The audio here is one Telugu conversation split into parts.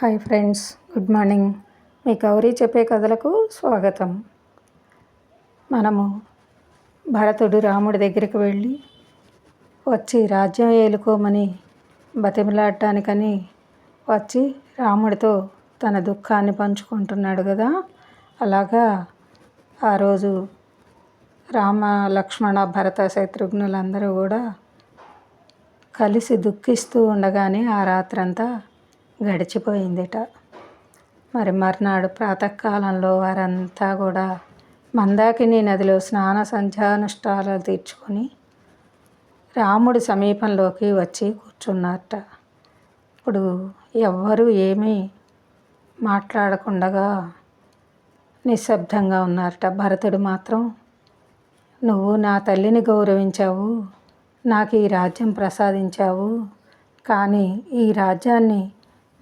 Hi friends good morning. మీ గౌరీ చెప్పే కథలకు స్వాగతం. మనము భరతుడు రాముడి దగ్గరికి వెళ్ళి వచ్చి రాజ్యం ఏలుకోమని బతిమలాడటానికని వచ్చి రాముడితో తన దుఃఖాన్ని పంచుకుంటున్నాడు కదా. అలాగా ఆ రోజు రామ లక్ష్మణ భరత శత్రుఘ్నులందరూ కూడా కలిసి దుఃఖిస్తూ ఉండగానే ఆ రాత్రంతా గడిచిపోయిందిట. మరి మర్నాడు ప్రాతకాలంలో వారంతా కూడా మందాకిని నదిలో స్నాన సంధ్యానుష్ఠాలు తీర్చుకొని రాముడి సమీపంలోకి వచ్చి కూర్చున్నారట. ఇప్పుడు ఎవ్వరూ ఏమీ మాట్లాడకుండగా నిశ్శబ్దంగా ఉన్నారట. భరతుడు మాత్రం నువ్వు నా తల్లిని గౌరవించావు నాకు ఈ రాజ్యం ప్రసాదించావు కానీ ఈ రాజ్యాన్ని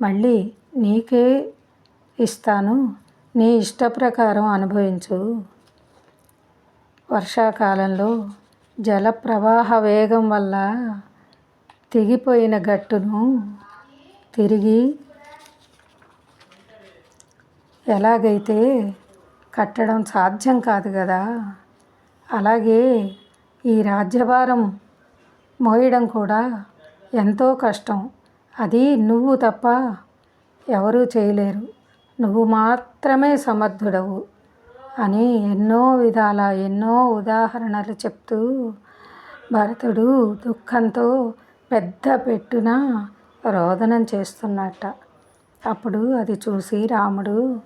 మళ్ళీ నీకే ఇస్తాను నీ ఇష్ట ప్రకారం అనుభవించు. వర్షాకాలంలో జల ప్రవాహ వేగం వల్ల తెగిపోయిన గట్టును తిరిగి ఎలాగైతే కట్టడం సాధ్యం కాదు కదా అలాగే ఈ రాజ్యభారం మోయడం కూడా ఎంతో కష్టం. అది నువ్వు తప్ప ఎవరూ చేయలేరు. నువ్వు మాత్రమే సమర్థుడవు అని ఎన్నో విధాల ఎన్నో ఉదాహరణలు చెప్తూ భరతుడు దుఃఖంతో పెద్ద పెట్టున రోదనం చేస్తున్నట్ట. అప్పుడు అది చూసి రాముడు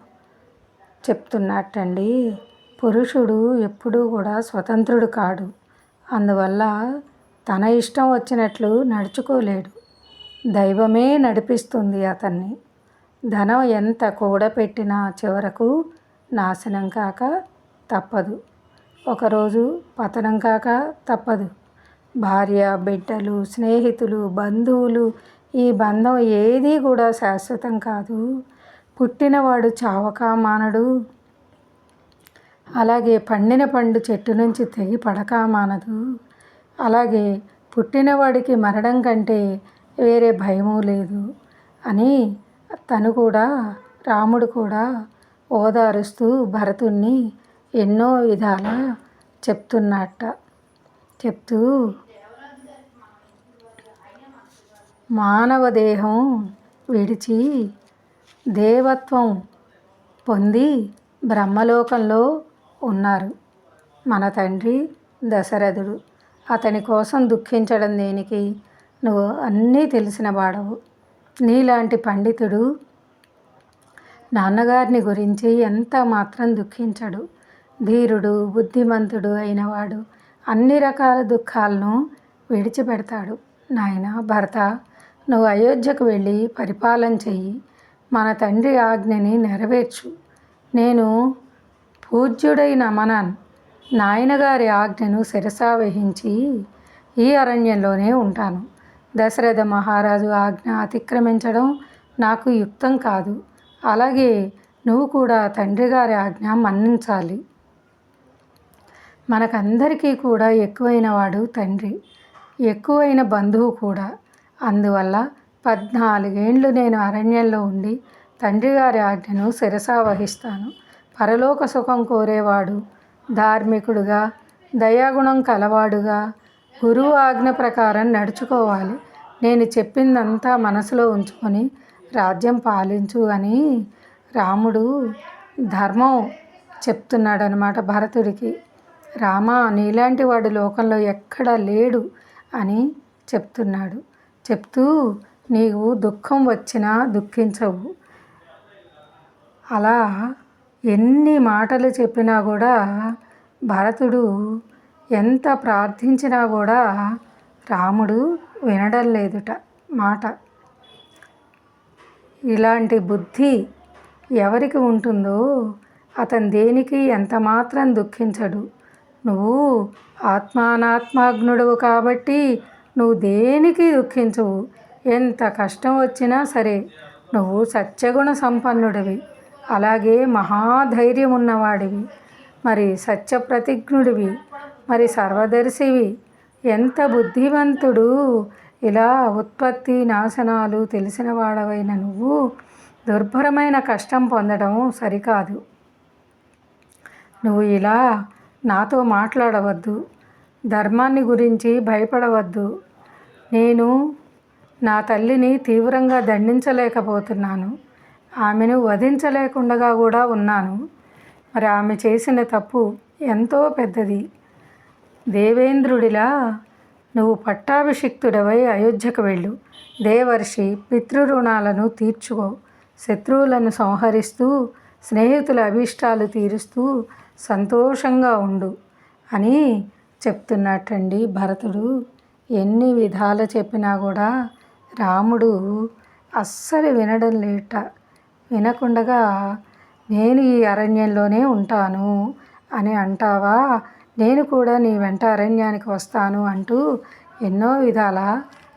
చెప్తున్నట్టండి పురుషుడు ఎప్పుడూ కూడా స్వతంత్రుడు కాడు. అందువల్ల తన ఇష్టం వచ్చినట్లు నడుచుకోలేడు. దైవమే నడిపిస్తుంది అతన్ని. ధనం ఎంత కూడపెట్టినా చివరకు నాశనం కాక తప్పదు. ఒకరోజు పతనం కాక తప్పదు. భార్య బిడ్డలు స్నేహితులు బంధువులు ఈ బంధం ఏదీ కూడా శాశ్వతం కాదు. పుట్టినవాడు చావక మానడు. అలాగే పండిన పండు చెట్టు నుంచి తెగి పడక మానదు. అలాగే పుట్టినవాడికి మరణం కంటే వేరే భయము లేదు అని తను కూడా రాముడు కూడా ఓదారుస్తూ భరతుణ్ణి ఎన్నో విధాల చెప్తున్నట్ట. చెప్తూ మానవ దేహం విడిచి దేవత్వం పొంది బ్రహ్మలోకంలో ఉన్నారు మన తండ్రి దశరథుడు. అతని కోసం దుఃఖించడం దేనికి? నువ్వు అన్నీ తెలిసిన వాడవు. నీలాంటి పండితుడు నాన్నగారిని గురించి ఎంత మాత్రం దుఃఖించడు. ధీరుడు బుద్ధిమంతుడు అయినవాడు అన్ని రకాల దుఃఖాలను విడిచిపెడతాడు. నాయన భర్త నువ్వు అయోధ్యకు వెళ్ళి పరిపాలన చెయ్యి. మన తండ్రి ఆజ్ఞని నెరవేర్చు. నేను పూజ్యుడైన మనన్ నాయనగారి ఆజ్ఞను శిరసా వహించి ఈ అరణ్యంలోనే ఉంటాను. దశరథ మహారాజు ఆజ్ఞ అతిక్రమించడం నాకు యుక్తం కాదు. అలాగే నువ్వు కూడా తండ్రి గారి ఆజ్ఞ మన్నించాలి. మనకందరికీ కూడా ఎక్కువైన వాడు తండ్రి ఎక్కువైన బంధువు కూడా. అందువల్ల పద్నాలుగేండ్లు నేను అరణ్యంలో ఉండి తండ్రి గారి ఆజ్ఞను శిరసా వహిస్తాను. పరలోక సుఖం కోరేవాడు ధార్మికుడుగా దయాగుణం కలవాడుగా గురువు ఆజ్ఞ ప్రకారం నడుచుకోవాలి. నేను చెప్పిందంతా మనసులో ఉంచుకొని రాజ్యం పాలించు అని రాముడు ధర్మం చెప్తున్నాడనమాట భరతుడికి. రామ నీలాంటి వాడు లోకంలో ఎక్కడా లేడు అని చెప్తున్నాడు. చెప్తూ నీవు దుఃఖం వచ్చినా దుఃఖించవు. అలా ఎన్ని మాటలు చెప్పినా కూడా భరతుడు ఎంత ప్రార్థించినా కూడా రాముడు వినడం లేదుట మాట. ఇలాంటి బుద్ధి ఎవరికి ఉంటుందో అతను దేనికి ఎంతమాత్రం దుఃఖించడు. నువ్వు ఆత్మానాత్మాగ్నుడవు కాబట్టి నువ్వు దేనికి దుఃఖించవు. ఎంత కష్టం వచ్చినా సరే నువ్వు సత్యగుణ సంపన్నుడివి. అలాగే మహాధైర్యం ఉన్నవాడివి మరి సత్య ప్రతిజ్ఞుడివి మరి సర్వదర్శివి ఎంత బుద్ధివంతుడు ఇలా ఉత్పత్తి నాశనాలు తెలిసిన వాడవైన నువ్వు దుర్భరమైన కష్టం పొందడం సరికాదు. నువ్వు ఇలా నాతో మాట్లాడవద్దు ధర్మాన్ని గురించి భయపడవద్దు. నేను నా తల్లిని తీవ్రంగా దండించలేకపోతున్నాను. ఆమెను వధించలేకుండా కూడా ఉన్నాను. మరి ఆమె చేసిన తప్పు ఎంతో పెద్దది. దేవేంద్రుడిలా నువ్వు పట్టాభిషిక్తుడవై అయోధ్యకు వెళ్ళు. దేవర్షి పితృరుణాలను తీర్చుకో. శత్రువులను సంహరిస్తూ స్నేహితుల అభీష్టాలు తీరుస్తూ సంతోషంగా ఉండు అని చెప్తున్నట్టండి భరతుడు. ఎన్ని విధాలు చెప్పినా కూడా రాముడు అస్సలు వినడం లేట. వినకుండగా నేను ఈ అరణ్యంలోనే ఉంటాను అని అంటావా? నేను కూడా నీ వెంట అరణ్యానికి వస్తాను అంటూ ఎన్నో విధాల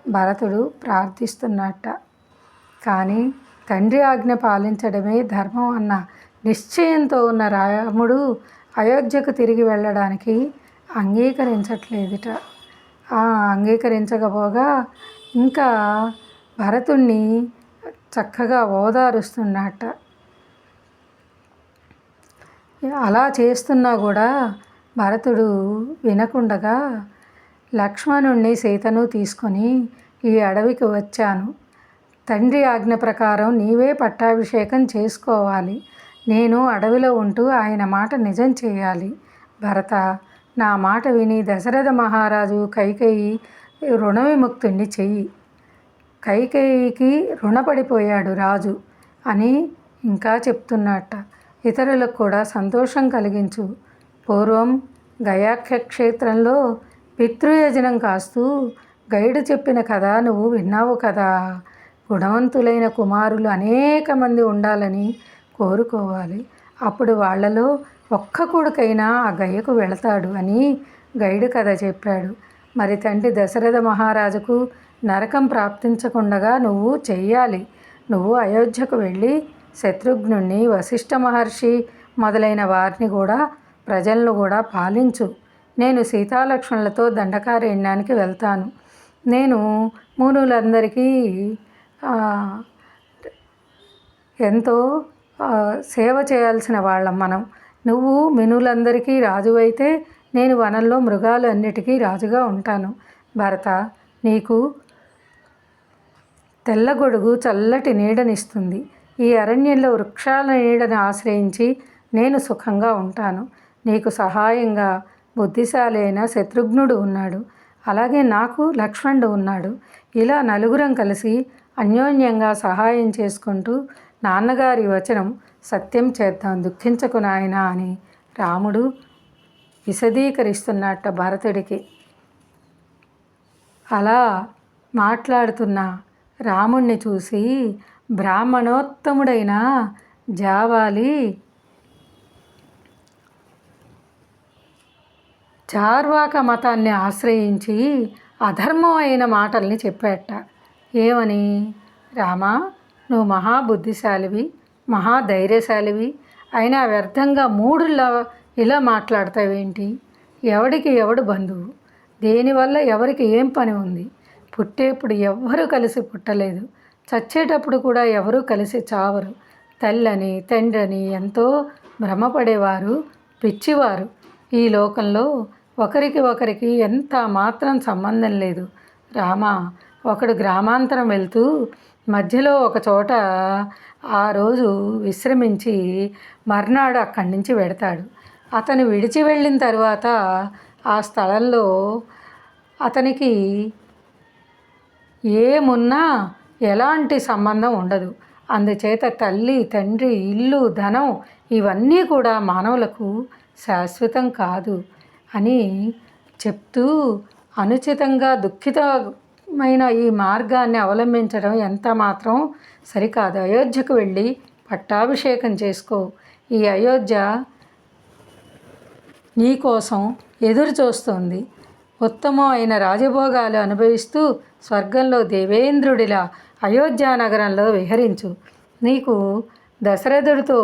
భరతుడు ప్రార్థిస్తున్నట్ట. కానీ తండ్రి ఆజ్ఞ పాలించడమే ధర్మం అన్న నిశ్చయంతో ఉన్న రాముడు అయోధ్యకు తిరిగి వెళ్ళడానికి అంగీకరించట్లేదుట. అంగీకరించకపోగా ఇంకా భరతుణ్ణి చక్కగా ఓదారుస్తున్నట్ట. అలా చేస్తున్నా కూడా భరతుడు వినకుండగా లక్ష్మణుణ్ణి సీతను తీసుకొని ఈ అడవికి వచ్చాను. తండ్రి ఆజ్ఞ ప్రకారం నీవే పట్టాభిషేకం చేసుకోవాలి. నేను అడవిలో ఉంటూ ఆయన మాట నిజం చేయాలి. భరత నా మాట విని దశరథ మహారాజు కైకేయి రుణ విముక్తుణ్ణి చెయ్యి. కైకేయికి రుణపడిపోయాడు రాజు అని ఇంకా చెప్తున్నట్ట. ఇతరులకు కూడా సంతోషం కలిగించు. పూర్వం గయాఖ్య క్షేత్రంలో పితృయజనం కాస్తూ గైడు చెప్పిన కథ నువ్వు విన్నావు కదా. గుణవంతులైన కుమారులు అనేక మంది ఉండాలని కోరుకోవాలి. అప్పుడు వాళ్ళలో ఒక్క కొడుకైనా ఆ గయ్యకు వెళతాడు అని గైడు కథ చెప్పాడు. మరి తండ్రి దశరథ మహారాజుకు నరకం ప్రాప్తించకుండగా నువ్వు చెయ్యాలి. నువ్వు అయోధ్యకు వెళ్ళి శత్రుఘ్నుణ్ణి వశిష్ఠ మహర్షి మొదలైన వారిని కూడా ప్రజలను కూడా పాలించు. నేను సీతాలక్ష్మణులతో దండకారణ్యానికి వెళ్తాను. నేను మునులందరికీ ఎంతో సేవ చేయాల్సిన వాళ్ళం మనం. నువ్వు మినులందరికీ రాజు అయితే నేను వనంలో మృగాలు అన్నిటికీ రాజుగా ఉంటాను. భరత నీకు తెల్లగొడుగు చల్లటి నీడనిస్తుంది. ఈ అరణ్యంలో వృక్షాల నీడని ఆశ్రయించి నేను సుఖంగా ఉంటాను. నీకు సహాయంగా బుద్ధిశాలి అయిన శత్రుఘ్నుడు ఉన్నాడు. అలాగే నాకు లక్ష్మణుడు ఉన్నాడు. ఇలా నలుగురం కలిసి అన్యోన్యంగా సహాయం చేసుకుంటూ నాన్నగారి వచనం సత్యం చేద్దాం దుఃఖించకు నాయన అని రాముడు విశదీకరిస్తున్నట్ట భరతుడికి. అలా మాట్లాడుతున్న రాముణ్ణి చూసి బ్రాహ్మణోత్తముడైన జావాలి చార్వాక మతాన్ని ఆశ్రయించి అధర్మం అయిన మాటల్ని చెప్పేట. ఏమని? రామా నువ్వు మహాబుద్ధిశాలివి మహాధైర్యశాలివి అయినా వ్యర్థంగా మూడులా ఇలా మాట్లాడతావేంటి? ఎవడికి ఎవడు బంధువు? దేనివల్ల ఎవరికి ఏం పని ఉంది? పుట్టేప్పుడు ఎవ్వరూ కలిసి పుట్టలేదు. చచ్చేటప్పుడు కూడా ఎవరూ కలిసి చావరు. తల్లని తండ్రిని ఎంతో భ్రమపడేవారు పిచ్చివారు ఈ లోకంలో ఒకరికి ఒకరికి ఎంత మాత్రం సంబంధం లేదు. రామ ఒకడు గ్రామాంతరం వెళ్తూ మధ్యలో ఒక చోట ఆ రోజు విశ్రమించి మర్నాడు అక్కడి నుంచి వెడతాడు. అతను విడిచి వెళ్ళిన తర్వాత ఆ స్థలంలో అతనికి ఏమున్నా ఎలాంటి సంబంధం ఉండదు. అందుచేత తల్లి తండ్రి ఇల్లు ధనం ఇవన్నీ కూడా మానవులకు శాశ్వతం కాదు. అని చెప్తూ అనుచితంగా దుఃఖితమైన ఈ మార్గాన్ని అవలంబించడం ఎంత మాత్రం సరికాదు. అయోధ్యకు వెళ్ళి పట్టాభిషేకం చేసుకో. ఈ అయోధ్య నీకోసం ఎదురు చూస్తోంది. ఉత్తమమైన రాజభోగాలు అనుభవిస్తూ స్వర్గంలో దేవేంద్రుడిలా అయోధ్య నగరంలో విహరించు. నీకు దశరథుడితో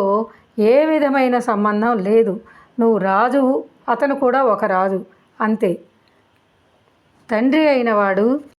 ఏ విధమైన సంబంధం లేదు. నువ్వు రాజువు అతను కూడా ఒక రాజు. అంతే. తండ్రి అయినవాడు